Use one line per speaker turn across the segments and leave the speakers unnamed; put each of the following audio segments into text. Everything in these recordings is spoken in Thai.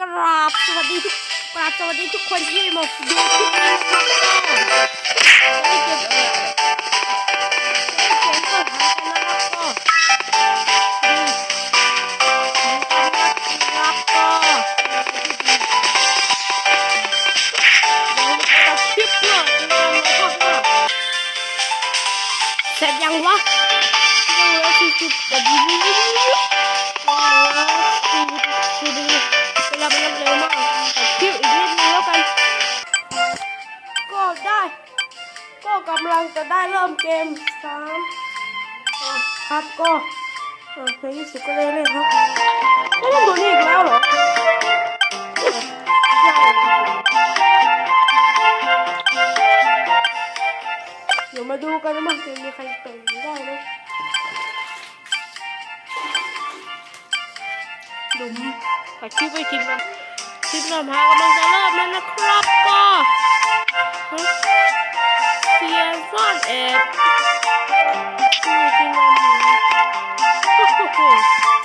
กราบสวัสดีทุกกราบสวัสดีทุกคนที่มาดูคลิปนี้นะครับก็ได้เก็บเออได้เก็บเข้าหากันนะครับก็ดีนะครับก็เดี๋ยวเราจะตัดคลิปเพื่อเป็นการมาทอดหน้าเสร็จยังวะยังเหลือสี่สิบแต่ดีดีดี ก็กำลังจะได้เริ่มเกมสามครับก็อะในที่สุดก็ได้เล่นครับไม่เล่นตัวนี้อีกแล้วเหรอเดี๋ยวมาดูกันนะมันจะมีใครเตะได้ไหมดุมขอชื่อไปทีมกันทีมนำหากำลังจะเริ่มแล้วนะครับก็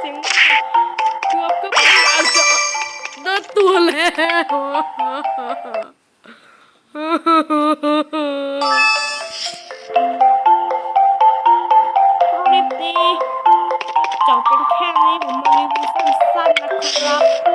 ตัวนี้หันไปเป็นตัวเป็นตัวอะไรแปะแล้ว เมื่อกี้เสียงเกือบก็ไม่อาจจะเดินตัวแล้วรีบดีจบเป็นแค่นี้ผมมารีวิวสั้นๆนะครับ